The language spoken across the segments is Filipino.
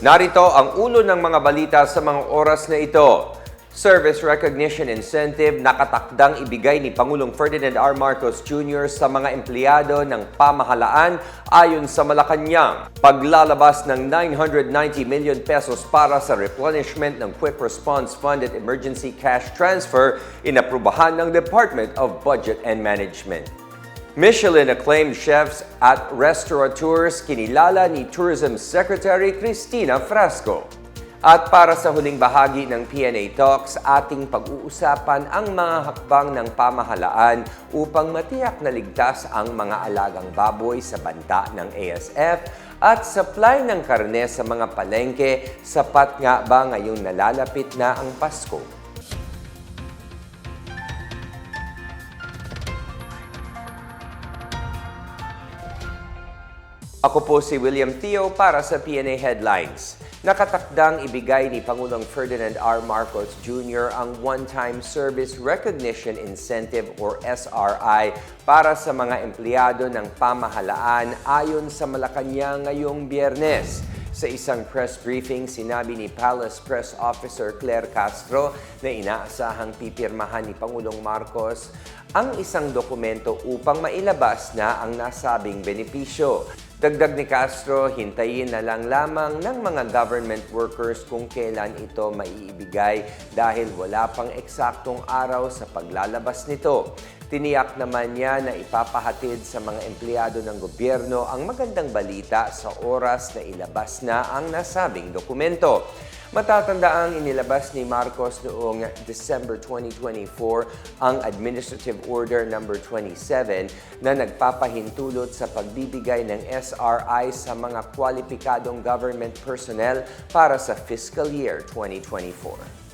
Narito ang ulo ng mga balita sa mga oras na ito. Service Recognition Incentive nakatakdang ibigay ni Pangulong Ferdinand R. Marcos Jr. sa mga empleyado ng pamahalaan ayon sa Malacanang. Paglalabas ng 990 million pesos para sa replenishment ng Quick Response Fund at Emergency Cash Transfer inaprubahan ng Department of Budget and Management. Michelin-acclaimed chefs at restaurateurs kinilala ni Tourism Secretary Cristina Frasco. At para sa huling bahagi ng PNA Talks, ating pag-uusapan ang mga hakbang ng pamahalaan upang matiyak na ligtas ang mga alagang baboy sa banta ng ASF at supply ng karne sa mga palengke, sapat nga ba ngayong nalalapit na ang Pasko? Ako po si William Teo para sa PNA Headlines. Nakatakdang ibigay ni Pangulong Ferdinand R. Marcos Jr. ang One-Time Service Recognition Incentive or SRI para sa mga empleyado ng pamahalaan ayon sa Malacanang ngayong biyernes. Sa isang press briefing, sinabi ni Palace Press Officer Claire Castro na inaasahang pipirmahan ni Pangulong Marcos ang isang dokumento upang mailabas na ang nasabing benepisyo. Dagdag ni Castro, hintayin na lang lamang ng mga government workers kung kailan ito maiibigay dahil wala pang eksaktong araw sa paglalabas nito. Tiniyak naman niya na ipapahatid sa mga empleyado ng gobyerno ang magandang balita sa oras na ilabas na ang nasabing dokumento. Matatandaang inilabas ni Marcos noong December 2024 ang Administrative Order No. 27 na nagpapahintulot sa pagbibigay ng SRI sa mga kwalipikadong government personnel para sa fiscal year 2024.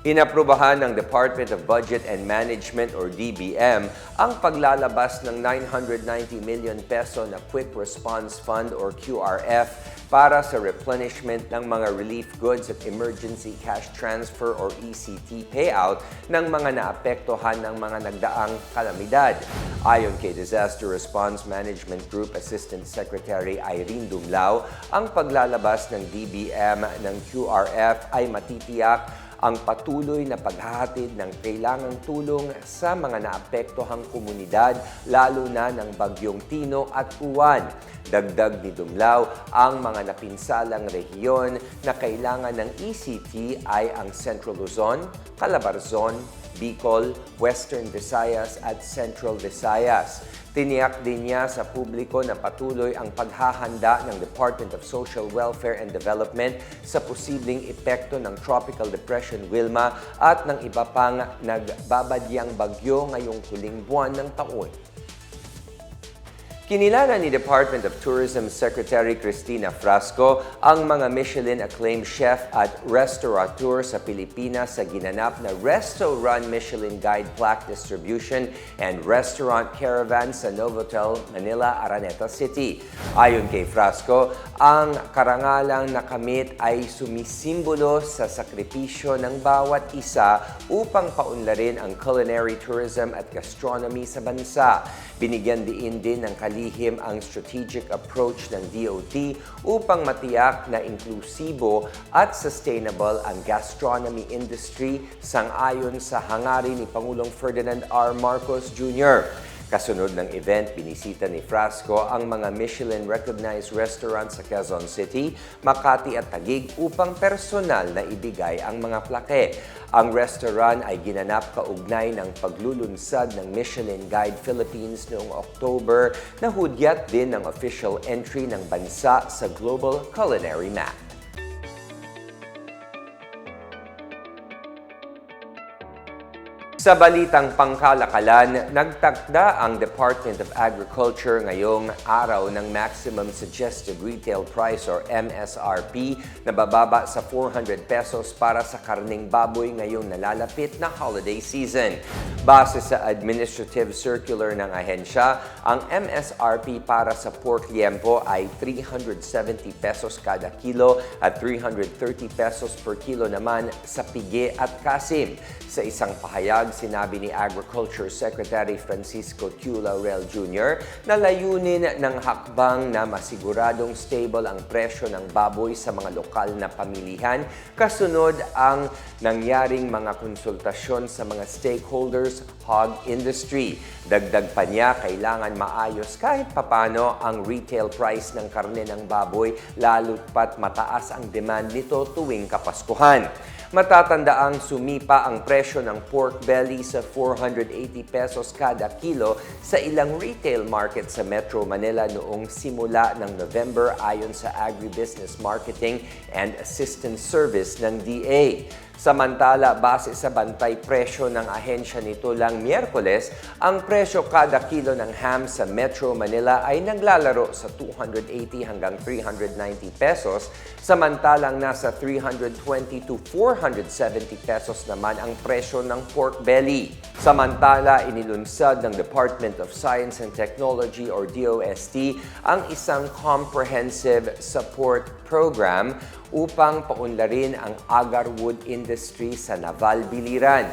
Inaprubahan ng Department of Budget and Management or DBM ang paglalabas ng 990 million peso na Quick Response Fund or QRF para sa replenishment ng mga relief goods at emergency cash transfer or ECT payout ng mga naapektuhan ng mga nagdaang kalamidad. Ayon kay Disaster Response Management Group Assistant Secretary Irene Dumlao, ang paglalabas ng DBM ng QRF ay matitiyak ang patuloy na paghahatid ng kailangang tulong sa mga naapektuhang komunidad lalo na ng bagyong Tino at Uwan. Dagdag ni Dumlao, ang mga napinsalang rehiyon na kailangan ng ECT ay ang Central Luzon, Calabarzon, Bicol, Western Visayas at Central Visayas. Tiniyak din niya sa publiko na patuloy ang paghahanda ng Department of Social Welfare and Development sa posibleng epekto ng Tropical Depression Wilma at ng iba pang nagbabadyang bagyo ngayong huling buwan ng taon. Kinilala ni Department of Tourism Secretary Cristina Frasco ang mga Michelin-acclaimed chef at restaurateur sa Pilipinas sa ginanap na Resto Run Michelin Guide Plaque Distribution and Restaurant Caravan sa Novotel, Manila, Araneta City. Ayon kay Frasco, ang karangalang nakamit ay sumisimbolo sa sakripisyo ng bawat isa upang paunlarin ang culinary tourism at gastronomy sa bansa. Binigyan diin din ng kalihim ang strategic approach ng DOT upang matiyak na inklusibo at sustainable ang gastronomy industry sang-ayon sa hangarin ni Pangulong Ferdinand R. Marcos Jr. Kasunod ng event, binisita ni Frasco ang mga Michelin-recognized restaurants sa Quezon City, Makati at Taguig upang personal na ibigay ang mga plake. Ang restaurant ay ginanap kaugnay ng paglulunsad ng Michelin Guide Philippines noong October na hudyat din ng official entry ng bansa sa Global Culinary Map. Sa balitang pangkalakalan, nagtakda ang Department of Agriculture ngayong araw ng Maximum Suggested Retail Price or MSRP na bababa sa 400 pesos para sa karning baboy ngayong nalalapit na holiday season. Base sa Administrative Circular ng ahensya, ang MSRP para sa pork liempo ay 370 pesos kada kilo at 330 pesos per kilo naman sa pigi at kasim. Sa isang pahayag, pahayag, sinabi ni Agriculture Secretary Francisco Q. Laurel Jr. na layunin ng hakbang na masiguradong stable ang presyo ng baboy sa mga lokal na pamilihan kasunod ang nangyaring mga konsultasyon sa mga stakeholders hog industry. Dagdag pa niya, kailangan maayos kahit papano ang retail price ng karne ng baboy lalo't pat mataas ang demand nito tuwing Kapaskuhan. Matatandaang sumipa ang presyo ng pork belly sa 480 pesos kada kilo sa ilang retail market sa Metro Manila noong simula ng November ayon sa Agribusiness Marketing and Assistance Service ng DA. Samantala, base sa bantay presyo ng ahensya nito lang Miyerkules, ang presyo kada kilo ng ham sa Metro Manila ay naglalaro sa 280 hanggang 390 pesos, samantalang nasa 320 to 470 pesos naman ang presyo ng pork belly. Samantala, inilunsad ng Department of Science and Technology or DOST ang isang comprehensive support program upang paunlarin ang agarwood industry sa Naval Biliran.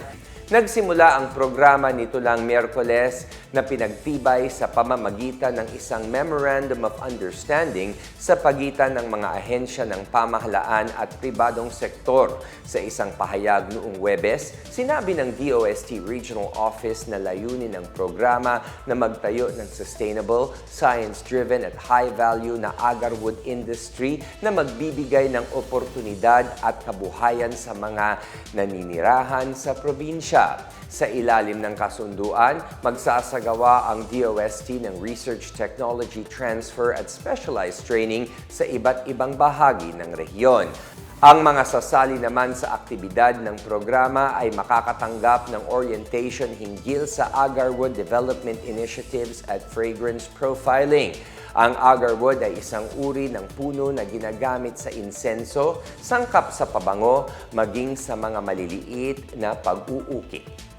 Nagsimula ang programa nito lang Miyerkules na pinagtibay sa pamamagitan ng isang Memorandum of Understanding sa pagitan ng mga ahensya ng pamahalaan at pribadong sektor. Sa isang pahayag noong Webes, sinabi ng DOST Regional Office na layunin ng programa na magtayo ng sustainable, science-driven at high-value na agarwood industry na magbibigay ng oportunidad at kabuhayan sa mga naninirahan sa probinsya. Sa ilalim ng kasunduan, magsasagawa ang DOST ng research technology transfer at specialized training sa iba't ibang bahagi ng rehiyon. Ang mga sasali naman sa aktibidad ng programa ay makakatanggap ng orientation hinggil sa agarwood development initiatives at fragrance profiling. Ang agarwood ay isang uri ng puno na ginagamit sa insenso, sangkap sa pabango, maging sa mga maliliit na pag-uuki.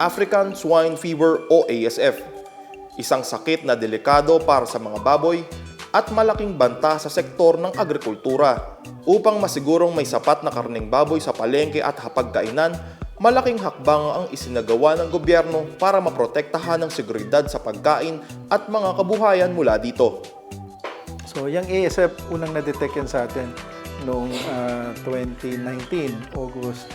African Swine Fever o ASF. Isang sakit na delikado para sa mga baboy at malaking banta sa sektor ng agrikultura. Upang masigurong may sapat na karning baboy sa palengke at hapagkainan, malaking hakbang ang isinagawa ng gobyerno para maprotektahan ang seguridad sa pagkain at mga kabuhayan mula dito. So, yung ASF, unang na-detect yan sa atin noong ah, 2019, August,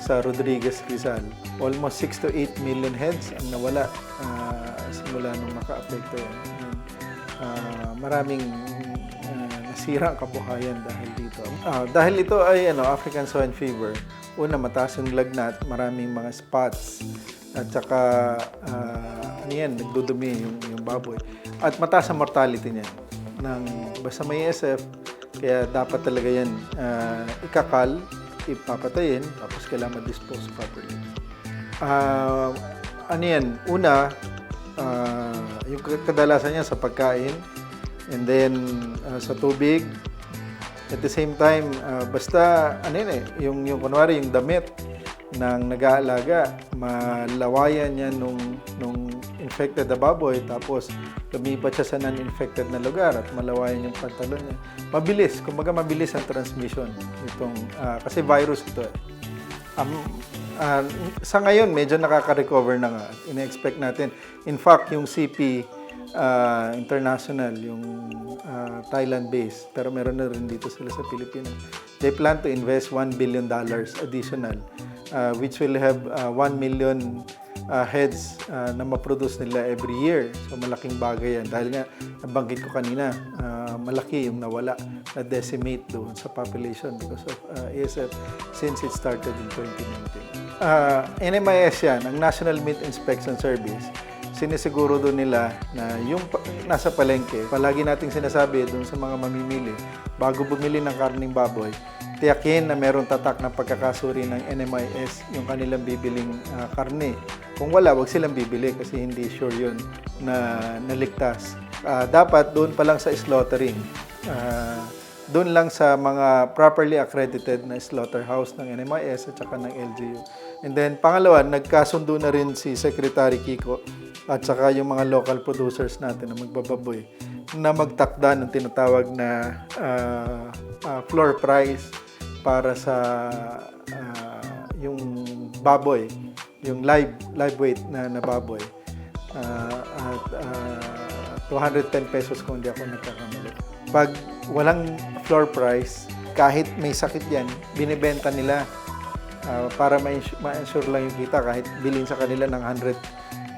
sa Rodriguez Rizal. Almost 6 to 8 million heads ang nawala ah, simula nung maka-apekto yan. Ah, maraming ah, nasira ang kabuhayan dahil dito. Ah, dahil ito ay ano, African swine fever, una mataas yung lagnat, maraming mga spots, at saka ah, ano yan, nagdudumi yung, yung baboy. At mataas ang mortality niyan ng basta may SF, kaya dapat talaga yan ah, ikakal, ipapatayin, tapos kailangan ma-dispose properly. Ah, ano yan? Una, ah, yung kadalasan niya sa pagkain, and then ah, sa tubig, at the same time, ah, basta, ano yun eh, yung, yung kunwari, yung damit ng nag-aalaga, malawayan yan nung, nung infected na baboy, tapos lumipat siya sa non-infected na lugar at malawayan yung pantalon niya. Mabilis, kumbaga mabilis ang transmission itong, ah, kasi virus ito eh. Um, ah, sa ngayon, medyo nakaka-recover na nga. Ina-expect natin. In fact, yung CP ah, International, yung ah, Thailand base, pero meron na rin dito sila sa Pilipinas. They plan to invest 1 billion dollars additional, ah, which will have ah, 1 million ah, heads ah, na ma-produce nila every year. So malaking bagay yan. Dahil nga, nabanggit ko kanina, ah, malaki yung nawala na decimate doon sa population because of ah, ASF since it started in 2019. Ah, NMIS yan, ang National Meat Inspection Service, sinisiguro doon nila na yung nasa palengke, palagi nating sinasabi doon sa mga mamimili, bago bumili ng karning baboy, tiyakin na meron tatak ng pagkakasuri ng NMIS yung kanilang bibiling ah, karne. Kung wala, wag silang bibili kasi hindi sure yun na naligtas. Ah, dapat doon pa lang sa slaughtering. ah, doon lang sa mga properly accredited na slaughterhouse ng NMIS at saka ng LGU. And then, pangalawa, nagkasundo na rin si Secretary Kiko at saka yung mga local producers natin na magbababoy na magtakda ng tinatawag na ah, ah, floor price para sa ah, yung baboy, yung live live weight na, na baboy. Ah, at ah, 210 pesos kung hindi ako nagkakamali. Pag walang floor price, kahit may sakit yan, binibenta nila ah, para ma-insure lang yung kita kahit bilhin sa kanila ng 100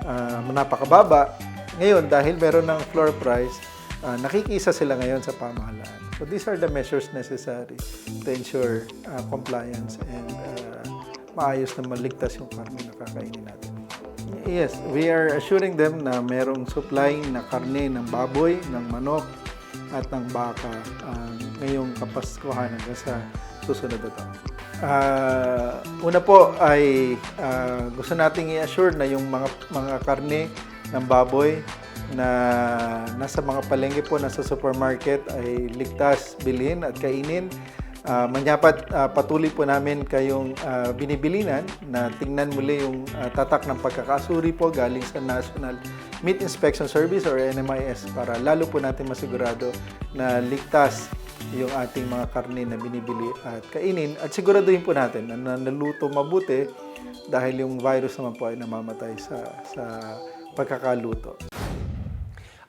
ah, napakababa. Ngayon, dahil meron ng floor price, ah, nakikisa sila ngayon sa pamahalaan. So these are the measures necessary to ensure ah, compliance and ah, maayos na maligtas yung karne na kakainin natin. Yes, we are assuring them na merong supply na karne ng baboy, ng manok, at ng baka ah, ngayong kapaskuhan hanggang sa susunod na taon. Ah, una po ay ah, gusto nating i-assure na yung mga mga karne ng baboy na nasa mga palengke po, nasa supermarket ay ligtas bilhin at kainin. Ah, manyapat ah, patuloy po namin kayong ah, binibilinan na tingnan muli yung ah, tatak ng pagkakasuri po galing sa National Meat Inspection Service or NMIS para lalo po natin masigurado na ligtas yung ating mga karne na binibili at kainin at siguraduhin po natin na naluto mabuti dahil yung virus naman po ay namamatay sa sa pagkakaluto.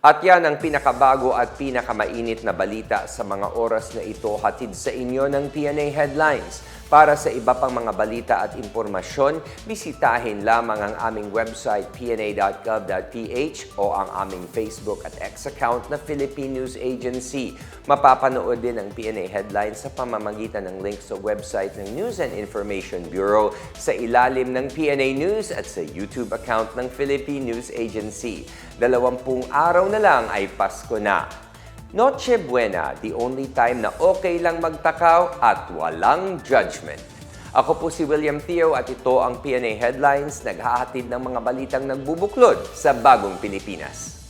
At yan ang pinakabago at pinakamainit na balita sa mga oras na ito hatid sa inyo ng PNA Headlines. Para sa iba pang mga balita at impormasyon, bisitahin lamang ang aming website pna.gov.ph o ang aming Facebook at X account na Philippine News Agency. Mapapanood din ang PNA Headlines sa pamamagitan ng link sa website ng News and Information Bureau sa ilalim ng PNA News at sa YouTube account ng Philippine News Agency. Dalawampung araw na lang ay Pasko na. Noche Buena, the only time na okay lang magtakaw at walang judgment. Ako po si William Theo at ito ang PNA Headlines, naghahatid ng mga balitang nagbubuklod sa bagong Pilipinas.